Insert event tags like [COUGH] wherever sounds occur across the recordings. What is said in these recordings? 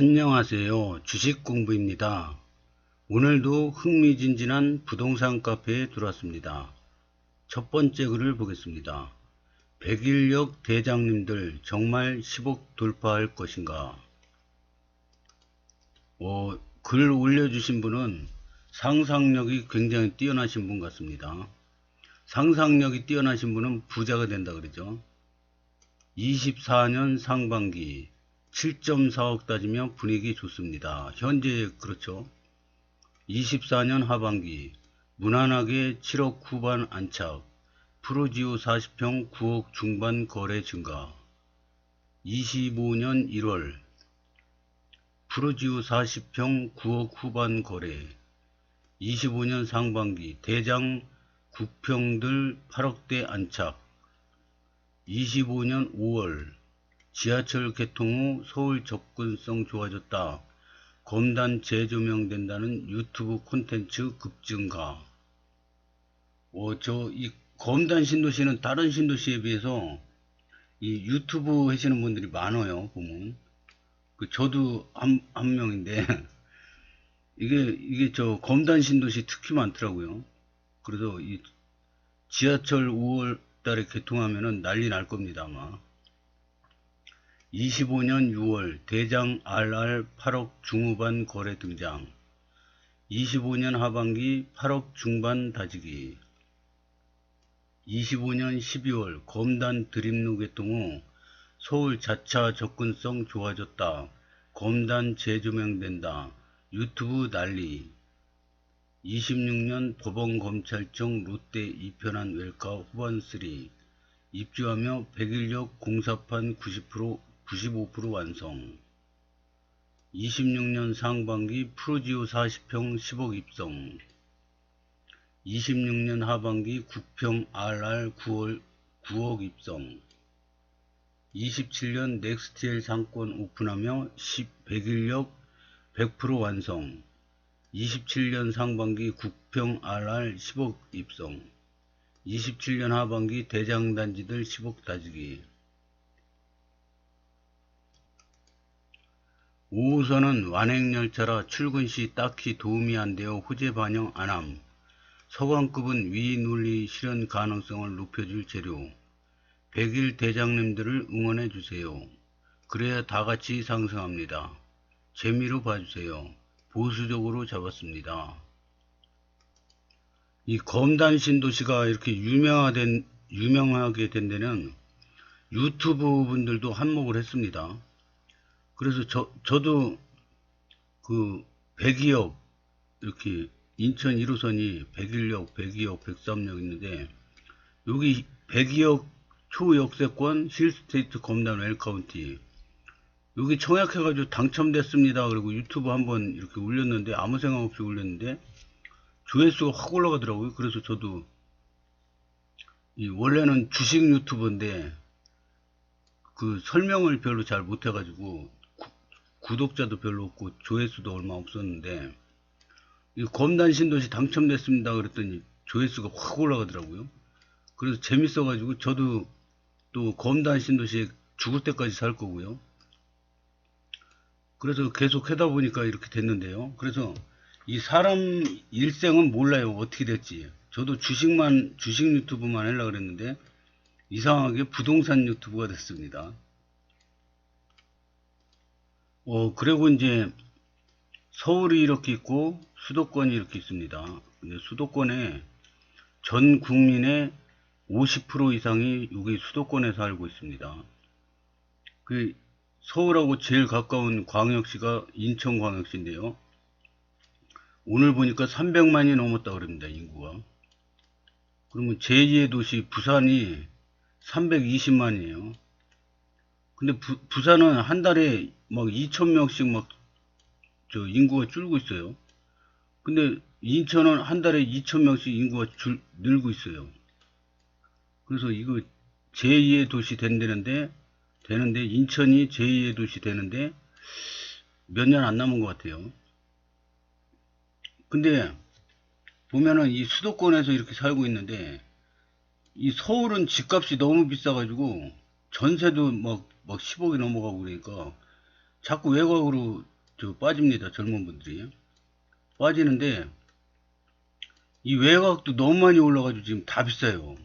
안녕하세요. 주식 공부입니다. 오늘도 흥미진진한 부동산 카페에 들어왔습니다. 첫 번째 글을 보겠습니다. 백일역 대장님들 정말 10억 돌파할 것인가? 어, 글 올려주신 분은 상상력이 굉장히 뛰어나신 분 같습니다. 상상력이 뛰어나신 분은 부자가 된다 그러죠. 24년 상반기 7.4억 따지면 분위기 좋습니다. 현재 그렇죠. 24년 하반기 무난하게 7억 후반 안착 프로지오 40평 9억 중반 거래 증가 25년 1월 프로지오 40평 9억 후반 거래 25년 상반기 대장 9평들 8억대 안착 25년 5월 지하철 개통 후 서울 접근성 좋아졌다. 검단 재조명된다는 유튜브 콘텐츠 급증가. 어, 저, 이 검단 신도시는 다른 신도시에 비해서 이 유튜브 하시는 분들이 많아요, 보면. 그, 저도 한, 한 명인데, [LAUGHS] 이게, 이게 저 검단 신도시 특히 많더라고요. 그래서 이 지하철 5월 달에 개통하면은 난리 날 겁니다, 아마. 25년 6월 대장 RR 8억 중후반 거래 등장. 25년 하반기 8억 중반 다지기. 25년 12월 검단 드림루 개통 후 서울 자차 접근성 좋아졌다. 검단 재조명된다. 유튜브 난리. 26년 법원검찰청 롯데 이편한 웰카 후반 3 입주하며 백일역 공사판 90% 95% 완성. 26년 상반기 프로지오 40평 10억 입성. 26년 하반기 9평 RR 9월 9억 입성. 27년 넥스트엘 상권 오픈하며 10, 백일역 100% 완성. 27년 상반기 9평 RR 10억 입성. 27년 하반기 대장단지들 10억 다지기. 5호선은 완행열차라 출근 시 딱히 도움이 안 되어 호재 반영 안함. 서관급은 위 논리 실현 가능성을 높여줄 재료. 100일 대장님들을 응원해 주세요. 그래야 다 같이 상승합니다. 재미로 봐주세요. 보수적으로 잡았습니다. 이 검단 신도시가 이렇게 유명화된, 유명하게 된 데는 유튜브 분들도 한몫을 했습니다. 그래서 저, 저도 그 백이역 이렇게 인천 1호선이 백일역, 백이역, 백삼역 있는데 여기 백이역 초역세권 힐스테이트 검단 웰카운티 여기 청약해가지고 당첨됐습니다. 그리고 유튜브 한번 이렇게 올렸는데 아무 생각 없이 올렸는데 조회수가 확 올라가더라고요. 그래서 저도 이 원래는 주식 유튜브인데 그 설명을 별로 잘 못해가지고 구, 구독자도 별로 없고 조회수도 얼마 없었는데 이 검단 신도시 당첨됐습니다. 그랬더니 조회수가 확 올라가더라고요. 그래서 재밌어가지고 저도 또 검단 신도시에 죽을 때까지 살 거고요. 그래서 계속 하다 보니까 이렇게 됐는데요. 그래서 이 사람 일생은 몰라요. 어떻게 됐지. 저도 주식만, 주식 유튜브만 하려고 그랬는데, 이상하게 부동산 유튜브가 됐습니다. 어, 그리고 이제, 서울이 이렇게 있고, 수도권이 이렇게 있습니다. 수도권에 전 국민의 50% 이상이 여기 수도권에 살고 있습니다. 그, 서울하고 제일 가까운 광역시가 인천광역시인데요. 오늘 보니까 300만이 넘었다 그럽니다, 인구가. 그러면 제2의 도시 부산이 320만이에요. 근데 부, 부산은 한 달에 막 2천 명씩 막 저 인구가 줄고 있어요. 근데 인천은 한 달에 2천 명씩 인구가 줄, 늘고 있어요. 그래서 이거 제2의 도시 된다는데 되는데 인천이 제2의 도시 되는데 몇 년 안 남은 것 같아요. 근데 보면은 이 수도권에서 이렇게 살고 있는데 이 서울은 집값이 너무 비싸가지고 전세도 막, 막 10억이 넘어가고 그러니까 자꾸 외곽으로 저 빠집니다. 젊은 분들이. 빠지는데 이 외곽도 너무 많이 올라가지고 지금 다 비싸요.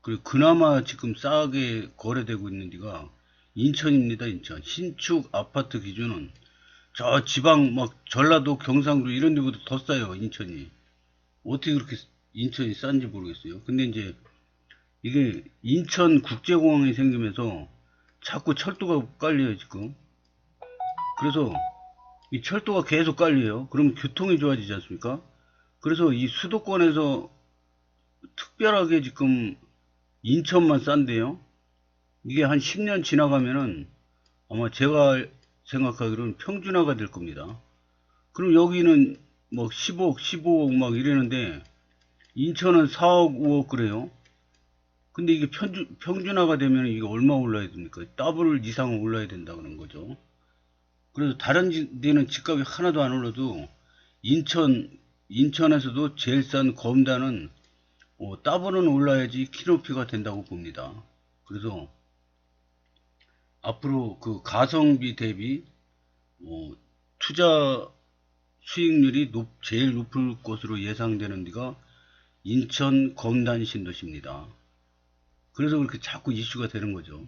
그리고 그나마 지금 싸게 거래되고 있는 데가 인천입니다. 인천. 신축 아파트 기준은 저 지방 막 전라도 경상도 이런 데보다 더 싸요. 인천이. 어떻게 그렇게 인천이 싼지 모르겠어요. 근데 이제 이게 인천 국제공항이 생기면서 자꾸 철도가 깔려요 지금. 그래서 이 철도가 계속 깔려요. 그러면 교통이 좋아지지 않습니까? 그래서 이 수도권에서 특별하게 지금 인천만 싼데요. 이게 한 10년 지나가면은 아마 제가 생각하기로는 평준화가 될 겁니다. 그럼 여기는 뭐 10억, 15억 막 이러는데 인천은 4억, 5억 그래요. 근데 이게 평준, 평준화가 되면 이게 얼마 올라야 됩니까? 더블 이상 올라야 된다 그런 거죠. 그래서 다른 지- 데는 집값이 하나도 안 올라도 인천, 인천에서도 제일 싼 검단은 어, 더블은 올라야지 키높이가 된다고 봅니다. 그래서 앞으로 그 가성비 대비 어, 투자 수익률이 높, 제일 높을 것으로 예상되는 데가 인천 검단 신도시입니다. 그래서 그렇게 자꾸 이슈가 되는 거죠.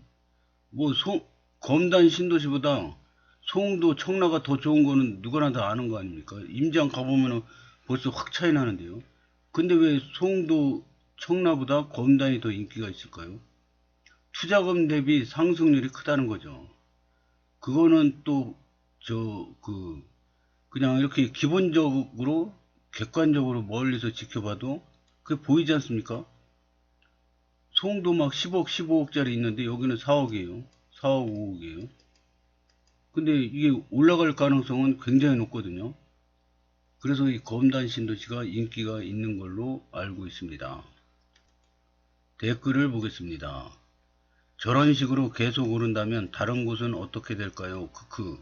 뭐 소, 검단 신도시보다 송도 청라가 더 좋은 거는 누구나 다 아는 거 아닙니까? 임장 가보면은 벌써 확 차이 나는데요. 근데 왜 송도 청라보다 검단이 더 인기가 있을까요? 투자금 대비 상승률이 크다는 거죠. 그거는 또, 저, 그, 그냥 이렇게 기본적으로, 객관적으로 멀리서 지켜봐도 그게 보이지 않습니까? 송도 막 10억, 15억짜리 있는데 여기는 4억이에요. 4억, 5억이에요. 근데 이게 올라갈 가능성은 굉장히 높거든요. 그래서 이 검단 신도시가 인기가 있는 걸로 알고 있습니다. 댓글을 보겠습니다. 저런 식으로 계속 오른다면 다른 곳은 어떻게 될까요? 크크.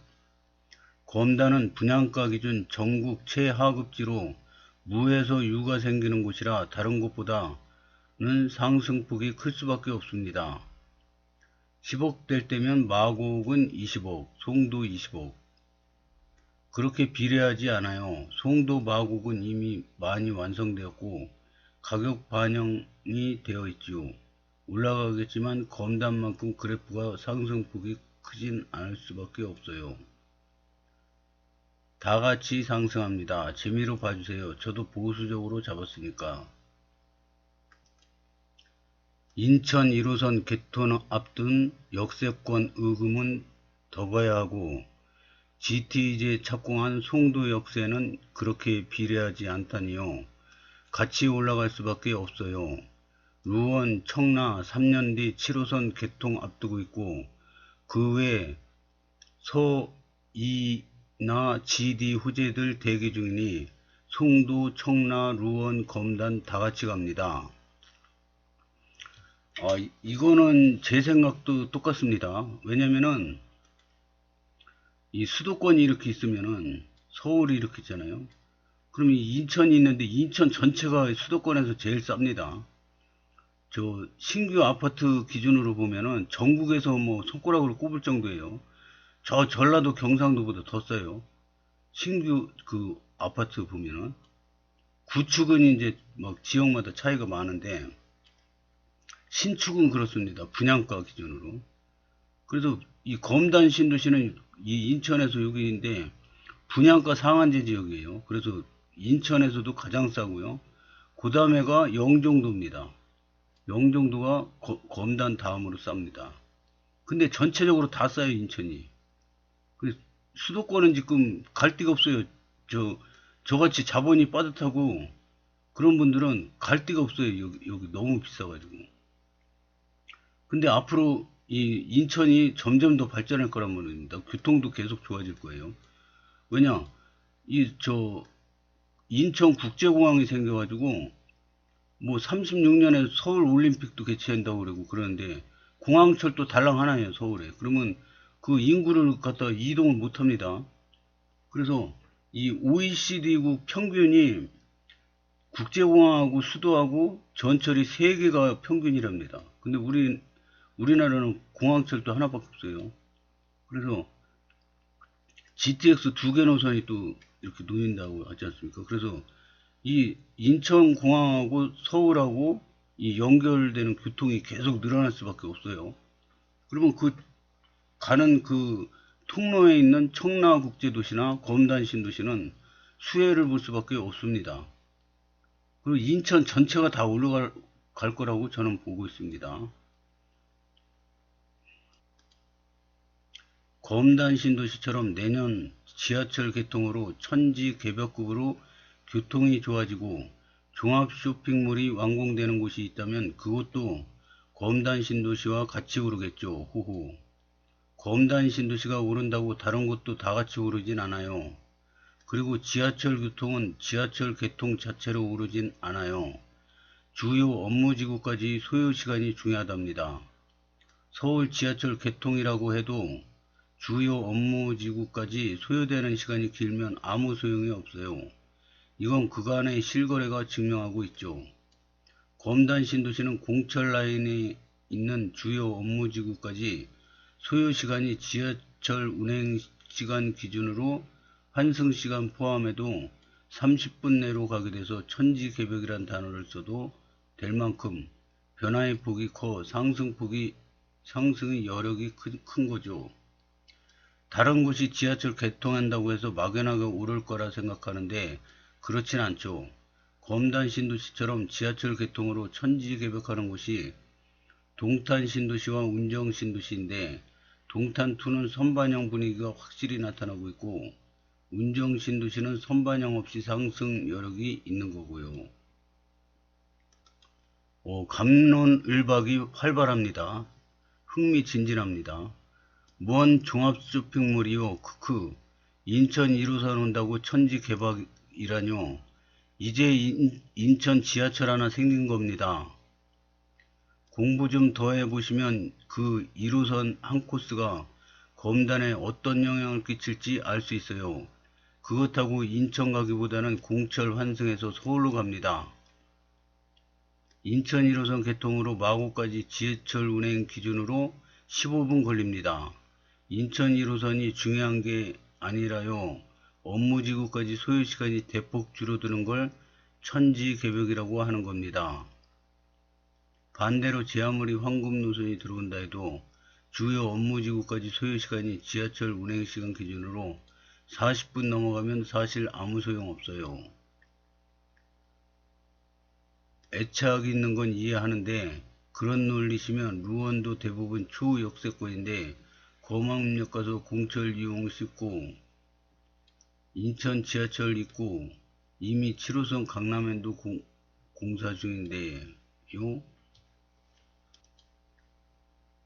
검단은 분양가 기준 전국 최하급지로 무에서 유가 생기는 곳이라 다른 곳보다 는 상승폭이 클 수밖에 없습니다. 10억 될 때면 마곡은 20억, 송도 20억. 그렇게 비례하지 않아요. 송도 마곡은 이미 많이 완성되었고 가격 반영이 되어 있지요. 올라가겠지만 검단만큼 그래프가 상승폭이 크진 않을 수밖에 없어요. 다 같이 상승합니다. 재미로 봐주세요. 저도 보수적으로 잡았으니까. 인천 1호선 개통 앞둔 역세권 의금은 더 봐야 하고 GT제 착공한 송도 역세는 그렇게 비례하지 않다니요. 같이 올라갈 수밖에 없어요. 루원, 청라 3년 뒤 7호선 개통 앞두고 있고 그 외 서이나 GD 후제들 대기 중이니 송도, 청라, 루원, 검단 다 같이 갑니다. 아, 이- 이거는 제 생각도 똑같습니다. 왜냐면은 이 수도권이 이렇게 있으면은 서울이 이렇게 있잖아요. 그럼 이 인천이 있는데 인천 전체가 수도권에서 제일 쌉니다. 저 신규 아파트 기준으로 보면은 전국에서 뭐 손가락으로 꼽을 정도예요. 저 전라도 경상도보다 더 싸요. 신규 그 아파트 보면은 구축은 이제 막 지역마다 차이가 많은데 신축은 그렇습니다. 분양가 기준으로. 그래서 이 검단 신도시는 이 인천에서 여기인데 분양가 상한제 지역이에요. 그래서 인천에서도 가장 싸고요. 그 다음에가 영종도입니다. 영종도가 거- 검단 다음으로 쌉니다. 근데 전체적으로 다 싸요, 인천이. 그 수도권은 지금 갈 데가 없어요. 저, 저같이 자본이 빠듯하고 그런 분들은 갈 데가 없어요. 여기, 여기 너무 비싸가지고. 근데 앞으로 이 인천이 점점 더 발전할 거란 말입니다. 교통도 계속 좋아질 거예요. 왜냐, 이, 저, 인천 국제공항이 생겨가지고, 뭐 36년에 서울 올림픽도 개최한다고 그러고 그러는데, 공항철도 달랑 하나예요, 서울에. 그러면 그 인구를 갖다 이동을 못 합니다. 그래서 이 OECD국 평균이 국제공항하고 수도하고 전철이 세 개가 평균이랍니다. 근데 우리 우리나라는 공항철도 하나밖에 없어요. 그래서 GTX 두 개 노선이 또 이렇게 놓인다고 하지 않습니까? 그래서 이 인천공항하고 서울하고 이 연결되는 교통이 계속 늘어날 수밖에 없어요. 그러면 그 가는 그 통로에 있는 청라국제도시나 검단신도시는 수혜를 볼 수밖에 없습니다. 그리고 인천 전체가 다 올라갈 갈 거라고 저는 보고 있습니다. 검단 신도시처럼 내년 지하철 개통으로 천지 개벽급으로 교통이 좋아지고 종합 쇼핑몰이 완공되는 곳이 있다면 그것도 검단 신도시와 같이 오르겠죠. 호호. 검단 신도시가 오른다고 다른 곳도 다 같이 오르진 않아요. 그리고 지하철 교통은 지하철 개통 자체로 오르진 않아요. 주요 업무지구까지 소요시간이 중요하답니다. 서울 지하철 개통이라고 해도 주요 업무 지구까지 소요되는 시간이 길면 아무 소용이 없어요. 이건 그간의 실거래가 증명하고 있죠. 검단 신도시는 공철 라인에 있는 주요 업무 지구까지 소요 시간이 지하철 운행 시간 기준으로 환승 시간 포함해도 30분 내로 가게 돼서 천지개벽이란 단어를 써도 될 만큼 변화의 폭이 커 상승폭이 상승의 여력이 큰, 큰 거죠. 다른 곳이 지하철 개통한다고 해서 막연하게 오를 거라 생각하는데 그렇진 않죠. 검단 신도시처럼 지하철 개통으로 천지개벽하는 곳이 동탄 신도시와 운정 신도시인데 동탄 2는 선반영 분위기가 확실히 나타나고 있고 운정 신도시는 선반영 없이 상승 여력이 있는 거고요. 어, 감론 을박이 활발합니다. 흥미진진합니다. 뭔 종합 쇼핑몰이요. 크크. 인천 1호선 온다고 천지 개박이라뇨. 이제 인, 인천 지하철 하나 생긴 겁니다. 공부 좀 더 해보시면 그 1호선 한 코스가 검단에 어떤 영향을 끼칠지 알 수 있어요. 그렇다고 인천 가기보다는 공철 환승해서 서울로 갑니다. 인천 1호선 개통으로 마고까지 지하철 운행 기준으로 15분 걸립니다. 인천 1호선이 중요한 게 아니라요. 업무지구까지 소요시간이 대폭 줄어드는 걸 천지개벽이라고 하는 겁니다. 반대로 제 아무리 황금 노선이 들어온다 해도 주요 업무지구까지 소요시간이 지하철 운행시간 기준으로 40분 넘어가면 사실 아무 소용 없어요. 애착이 있는 건 이해하는데 그런 논리시면 루원도 대부분 초역세권인데 거망역 가서 공철 이용 쉽고 인천 지하철 있고 이미 7호선 강남엔도 공, 공사 중인데요.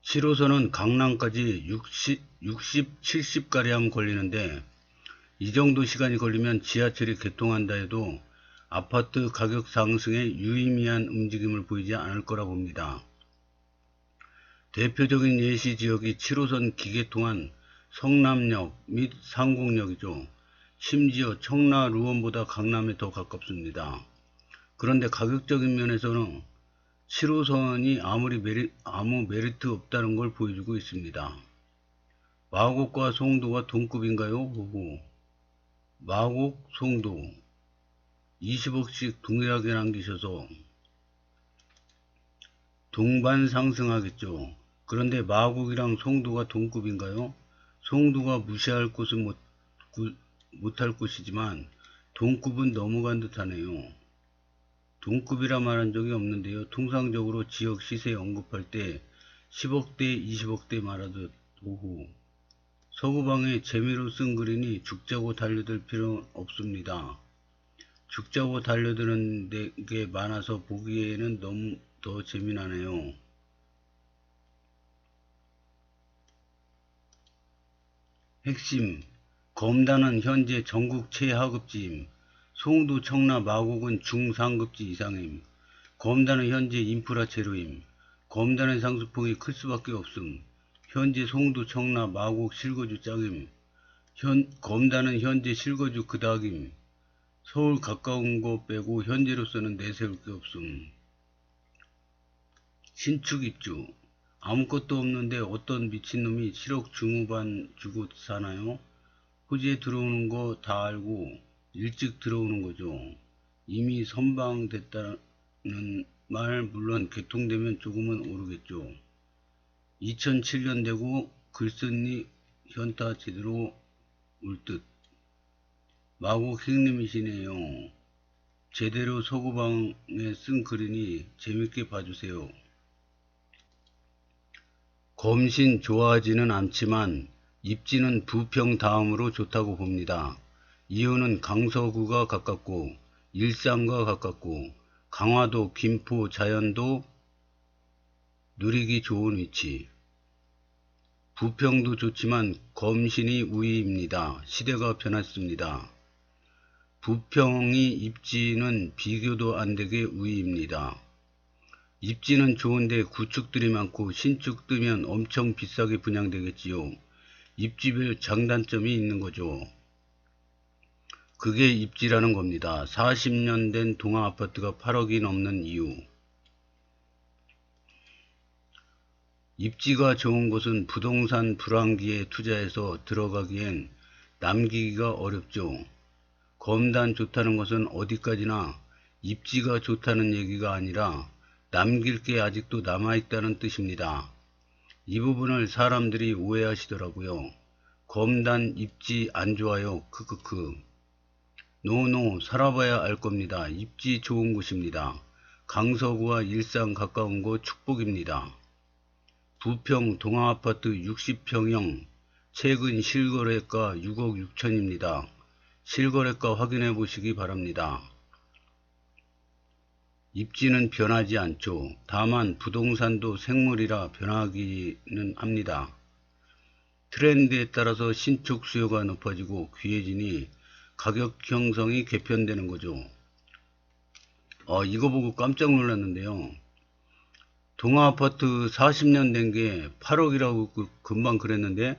7호선은 강남까지 60, 60, 70가량 걸리는데 이 정도 시간이 걸리면 지하철이 개통한다 해도 아파트 가격 상승에 유의미한 움직임을 보이지 않을 거라 봅니다. 대표적인 예시 지역이 7호선 기계통한 성남역 및 상공역이죠. 심지어 청라 루원보다 강남에 더 가깝습니다. 그런데 가격적인 면에서는 7호선이 아무리 메리, 아무 메리트 없다는 걸 보여주고 있습니다. 마곡과 송도가 동급인가요? 보고 마곡, 송도 20억씩 동일하게 남기셔서 동반 상승하겠죠. 그런데 마곡이랑 송도가 동급인가요? 송도가 무시할 곳은 못, 구, 못할 곳이지만 동급은 넘어간 듯하네요. 동급이라 말한 적이 없는데요. 통상적으로 지역 시세 언급할 때 10억대, 20억대 말하듯 오후 서구방에 재미로 쓴 글이니 죽자고 달려들 필요는 없습니다. 죽자고 달려드는 게 많아서 보기에는 너무 더 재미나네요. 핵심 검단은 현재 전국 최하급지임. 송도, 청라, 마곡은 중상급지 이상임. 검단은 현재 인프라 제로임. 검단의 상수폭이 클 수밖에 없음. 현재 송도, 청라, 마곡, 실거주 짱임. 현, 검단은 현재 실거주 그닥임. 서울 가까운 거 빼고 현재로서는 내세울 게 없음. 신축 입주. 아무것도 없는데 어떤 미친놈이 7억 중후반 주고 사나요? 호지에 들어오는 거 다 알고 일찍 들어오는 거죠. 이미 선방됐다는 말 물론 개통되면 조금은 오르겠죠. 2007년 되고 글쓴이 현타 제대로 올 듯. 마곡 형님이시네요. 제대로 서구방에 쓴 글이니 재밌게 봐주세요. 검신 좋아하지는 않지만 입지는 부평 다음으로 좋다고 봅니다. 이유는 강서구가 가깝고 일산과 가깝고 강화도, 김포, 자연도 누리기 좋은 위치. 부평도 좋지만 검신이 우위입니다. 시대가 변했습니다. 부평이 입지는 비교도 안 되게 우위입니다. 입지는 좋은데 구축들이 많고 신축 뜨면 엄청 비싸게 분양되겠지요. 입지별 장단점이 있는 거죠. 그게 입지라는 겁니다. 40년 된 동아 아파트가 8억이 넘는 이유. 입지가 좋은 곳은 부동산 불황기에 투자해서 들어가기엔 남기기가 어렵죠. 검단 좋다는 것은 어디까지나 입지가 좋다는 얘기가 아니라 남길 게 아직도 남아있다는 뜻입니다. 이 부분을 사람들이 오해하시더라고요. 검단 입지 안 좋아요. 크크크. 노노 살아봐야 알 겁니다. 입지 좋은 곳입니다. 강서구와 일산 가까운 곳 축복입니다. 부평 동아아파트 60평형 최근 실거래가 6억 6천입니다. 실거래가 확인해 보시기 바랍니다. 입지는 변하지 않죠. 다만 부동산도 생물이라 변하기는 합니다. 트렌드에 따라서 신축 수요가 높아지고 귀해지니 가격 형성이 개편되는 거죠. 어, 이거 보고 깜짝 놀랐는데요. 동아아파트 40년 된 게 8억이라고 그- 금방 그랬는데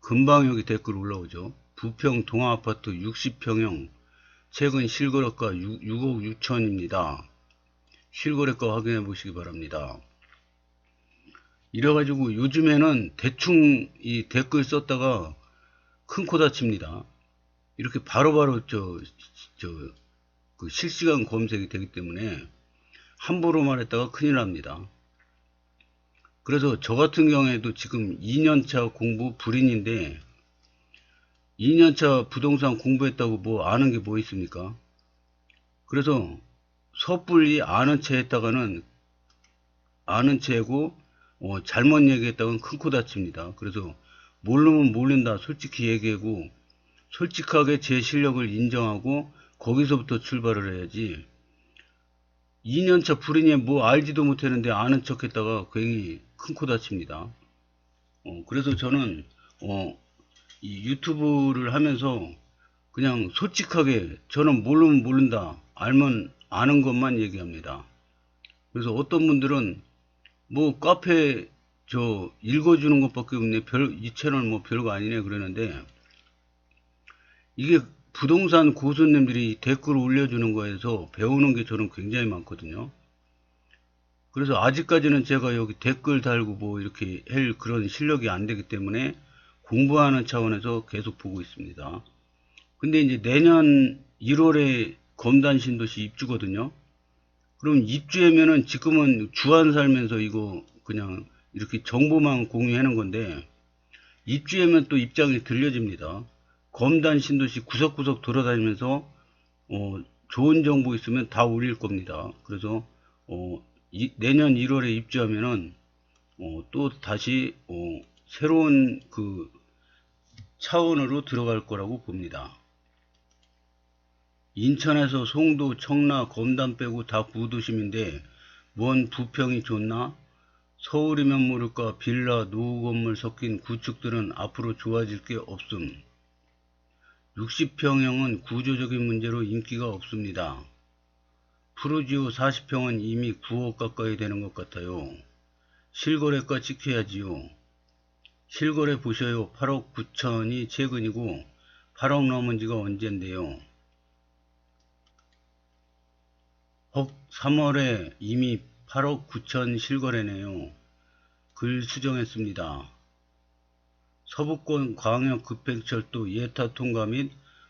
금방 여기 댓글 올라오죠. 부평 동아아파트 60평형 최근 실거래가 6, 6억 6천입니다. 실거래가 확인해 보시기 바랍니다. 이래가지고 요즘에는 대충 이 댓글 썼다가 큰 코 다칩니다. 이렇게 바로바로 저, 저, 그 실시간 검색이 되기 때문에 함부로 말했다가 큰일 납니다. 그래서 저 같은 경우에도 지금 2년차 공부 불인인데 2년차 부동산 공부했다고 뭐 아는 게 뭐 있습니까? 그래서 섣불리 아는 채 했다가는 아는 채고 어, 잘못 얘기했다가는 큰 코 다칩니다. 그래서 모르면 모른다 솔직히 얘기하고 솔직하게 제 실력을 인정하고 거기서부터 출발을 해야지 2년차 불인이 뭐 알지도 못했는데 아는 척 했다가 괜히 큰 코 다칩니다. 어, 그래서 저는 어, 이 유튜브를 하면서 그냥 솔직하게 저는 모르면 모른다 알면 아는 것만 얘기합니다. 그래서 어떤 분들은 뭐 카페 저 읽어주는 것밖에 없네 별 이 채널 뭐 별거 아니네 그러는데 이게 부동산 고수님들이 댓글 올려주는 거에서 배우는 게 저는 굉장히 많거든요. 그래서 아직까지는 제가 여기 댓글 달고 뭐 이렇게 할 그런 실력이 안 되기 때문에 공부하는 차원에서 계속 보고 있습니다. 근데 이제 내년 1월에 검단 신도시 입주거든요. 그럼 입주하면은 지금은 주안 살면서 이거 그냥 이렇게 정보만 공유하는 건데 입주하면 또 입장이 들려집니다. 검단 신도시 구석구석 돌아다니면서 어, 좋은 정보 있으면 다 올릴 겁니다. 그래서 어, 이- 내년 1월에 입주하면은 어, 또 다시 어, 새로운 그 차원으로 들어갈 거라고 봅니다. 인천에서 송도, 청라, 검단 빼고 다 구도심인데 뭔 부평이 좋나? 서울이면 모를까 빌라, 노후 건물 섞인 구축들은 앞으로 좋아질 게 없음. 60평형은 구조적인 문제로 인기가 없습니다. 프로지오 40평은 이미 9억 가까이 되는 것 같아요. 실거래가 지켜야지요. 실거래 보셔요. 8억 9천이 최근이고 8억 넘은 지가 언젠데요. 헉 3월에 이미 8억 9천 실거래네요. 글 수정했습니다. 서부권 광역 급행철도 예타 통과 및